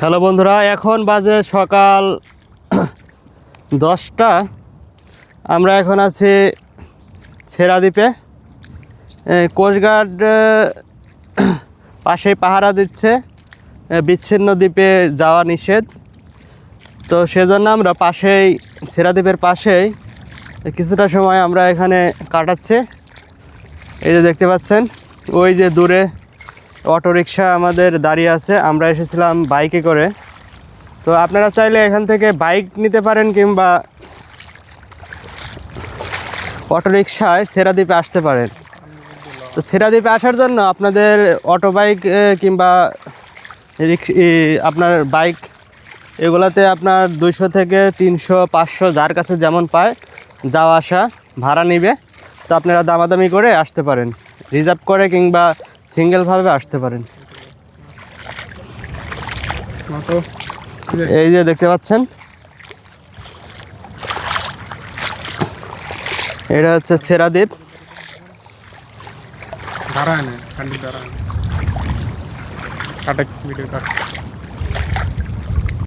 Hello বন্ধুরা, এখন বাজে সকাল দশটা। আমরা এখন আছি ছেড়াদ্বীপে। কোস্টগার্ড পাশেই পাহারা দিচ্ছে। বিচ্ছিন্ন দ্বীপে যাওয়া নিষেধ। তো সেজন্য আমরা পাশেই, ছেড়াদ্বীপের পাশেই কিছুটা সময় আমরা এখানে কাটাচ্ছি। এই যে দেখতে পাচ্ছেন, ওই যে দূরে অটোরিকশা আমাদের দাঁড়িয়ে আছে, আমরা এসেছিলাম বাইকে করে। তো আপনারা চাইলে এখান থেকে বাইক নিতে পারেন কিংবা অটোরিকশায় সেরাদ্বীপে আসতে পারেন। তো সেরাদ্বীপে আসার জন্য আপনাদের অটো বাইক কিংবা আপনার বাইক, এগুলাতে আপনার দুইশো থেকে তিনশো, পাঁচশো যার কাছে যেমন পায়, যাওয়া আসা, ভাড়া নিবে। তো আপনারা দামাদামি করে আসতে পারেন। রিজার্ভ করে কিংবা সিঙ্গেলভাবে আসতে পারেন। এই যে দেখতে পাচ্ছেন? এটা হচ্ছে সেরাদ্বীপ। দাঁড়ায় না ভিডিও